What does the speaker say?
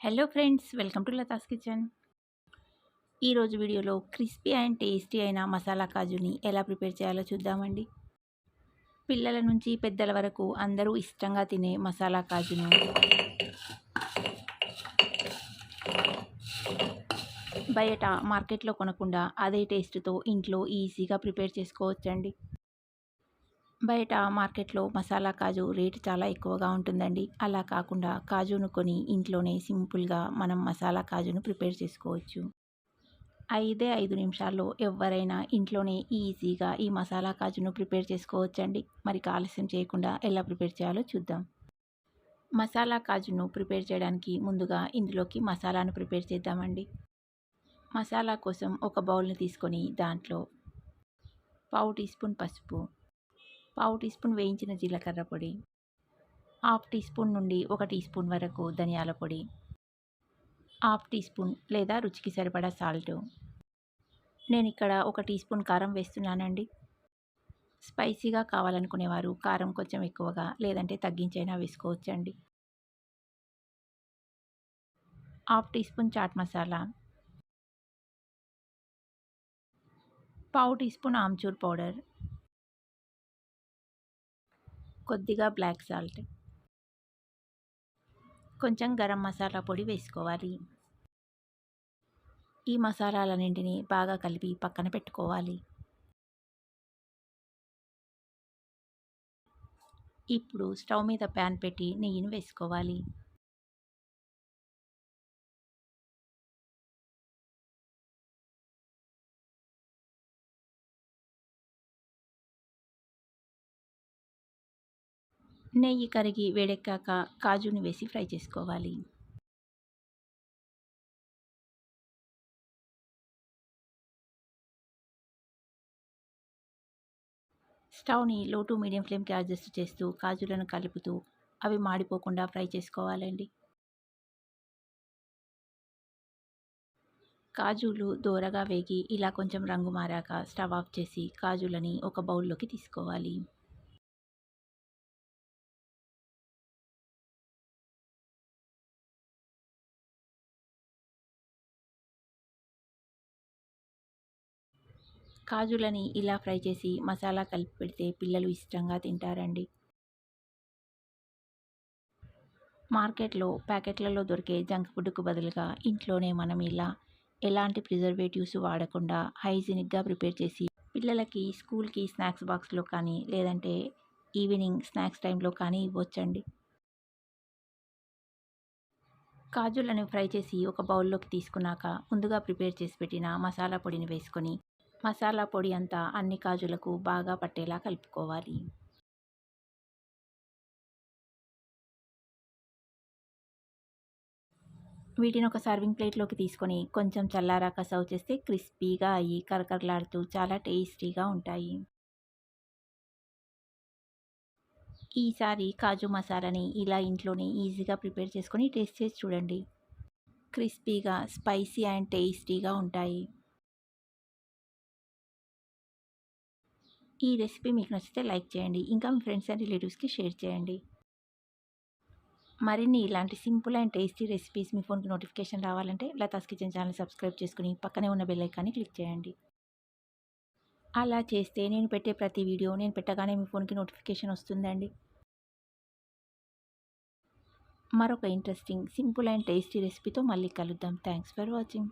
Hello friends welcome to Latha's kitchen ఈరోజు వీడియోలో crispy and tasty అయిన మసాలా కాజుని ఎలా ప్రిపేర్ చేయాలో చూద్దామండి. పిల్లల నుంచి పెద్దల వరకు అందరూ ఇష్టంగా తినే మసాలా కాజును బయట మార్కెట్లో కొనకుండా అదే టేస్ట్తో ఇంట్లో ఈజీగా ప్రిపేర్ చేసుకోవచ్చండి. బయట మార్కెట్లో మసాలా కాజు రేటు చాలా ఎక్కువగా ఉంటుందండి. అలా కాకుండా కాజును కొని ఇంట్లోనే సింపుల్గా మనం మసాలా కాజును ప్రిపేర్ చేసుకోవచ్చు. ఐదే ఐదు నిమిషాల్లో ఎవరైనా ఇంట్లోనే ఈజీగా ఈ మసాలా కాజును ప్రిపేర్ చేసుకోవచ్చండి. మరి ఆలస్యం చేయకుండా ఎలా ప్రిపేర్ చేయాలో చూద్దాం. మసాలా కాజును ప్రిపేర్ చేయడానికి ముందుగా ఇందులోకి మసాలాను ప్రిపేర్ చేద్దామండి. మసాలా కోసం ఒక బౌల్ని తీసుకొని దాంట్లో పావు టీ స్పూన్ పసుపు పావు టీ స్పూన్ వేయించిన జీలకర్ర పొడి హాఫ్ టీ స్పూన్ నుండి ఒక టీ స్పూన్ వరకు ధనియాల పొడి హాఫ్ టీ స్పూన్ లేదా రుచికి సరిపడా సాల్ట్. నేను ఇక్కడ ఒక టీ స్పూన్ కారం వేస్తున్నానండి. స్పైసీగా కావాలనుకునేవారు కారం కొంచెం ఎక్కువగా లేదంటే తగ్గించైనా వేసుకోవచ్చండి. Half teaspoon chaat masala పావు టీ స్పూన్ ఆమ్చూర్ పౌడర్ కొద్దిగా బ్లాక్ సాల్ట్. కొంచెం గరం మసాలా పొడి వేసుకోవాలి. ఈ మసాలాలన్నింటినీ బాగా కలిపి పక్కన పెట్టుకోవాలి. ఇప్పుడు స్టవ్ మీద ప్యాన్ పెట్టి నెయ్యిని వేసుకోవాలి. నెయ్యి కరిగి వేడెక్కాక కాజుని వేసి ఫ్రై చేసుకోవాలి. స్టవ్ని లో టు మీడియం ఫ్లేమ్కి అడ్జస్ట్ చేస్తూ కాజులను కలుపుతూ అవి మాడిపోకుండా ఫ్రై చేసుకోవాలండి. కాజులు దోరగా వేగి ఇలా కొంచెం రంగు మారాక స్టవ్ ఆఫ్ చేసి కాజులని ఒక బౌల్లోకి తీసుకోవాలి. కాజులని ఇలా ఫ్రై చేసి మసాలా కలిపి పెడితే పిల్లలు ఇష్టంగా తింటారండి. మార్కెట్లో ప్యాకెట్లలో దొరికే జంక్ ఫుడ్కు బదులుగా ఇంట్లోనే మనం ఇలా ఎలాంటి ప్రిజర్వేటివ్స్ వాడకుండా హైజీనిక్గా ప్రిపేర్ చేసి పిల్లలకి స్కూల్కి స్నాక్స్ బాక్స్లో కానీ లేదంటే ఈవినింగ్ స్నాక్స్ టైంలో కానీ ఇవ్వచ్చండి. కాజులను ఫ్రై చేసి ఒక బౌల్లోకి తీసుకున్నాక ముందుగా ప్రిపేర్ చేసి పెట్టిన మసాలా పొడిని వేసుకొని మసాలా పొడి అంతా అన్ని కాజులకు బాగా పట్టేలా కలుపుకోవాలి. వీటిని ఒక సర్వింగ్ ప్లేట్లోకి తీసుకొని కొంచెం చల్లారాక సర్వ్ చేస్తే క్రిస్పీగా అయ్యి కరకరలాడుతూ చాలా టేస్టీగా ఉంటాయి. ఈసారి కాజు మసాలాని ఇలా ఇంట్లోనే ఈజీగా ప్రిపేర్ చేసుకొని టేస్ట్ చేసి చూడండి. క్రిస్పీగా స్పైసీ అండ్ టేస్టీగా ఉంటాయి. ఈ రెసిపీ మీకు నచ్చితే లైక్ చేయండి. ఇంకా మీ ఫ్రెండ్స్ అండ్ రిలేటివ్స్కి షేర్ చేయండి. మరిన్ని ఇలాంటి సింపుల్ అండ్ టేస్టీ రెసిపీస్ మీ ఫోన్కి నోటిఫికేషన్ రావాలంటే లతాస్ కిచెన్ ఛానల్ సబ్స్క్రైబ్ చేసుకుని పక్కనే ఉన్న బెల్ ఐకాన్ని క్లిక్ చేయండి. అలా చేస్తే నేను పెట్టే ప్రతి వీడియో నేను పెట్టగానే మీ ఫోన్కి నోటిఫికేషన్ వస్తుందండి. మరొక ఇంట్రెస్టింగ్ సింపుల్ అండ్ టేస్టీ రెసిపీతో మళ్ళీ కలుద్దాం. Thanks for watching.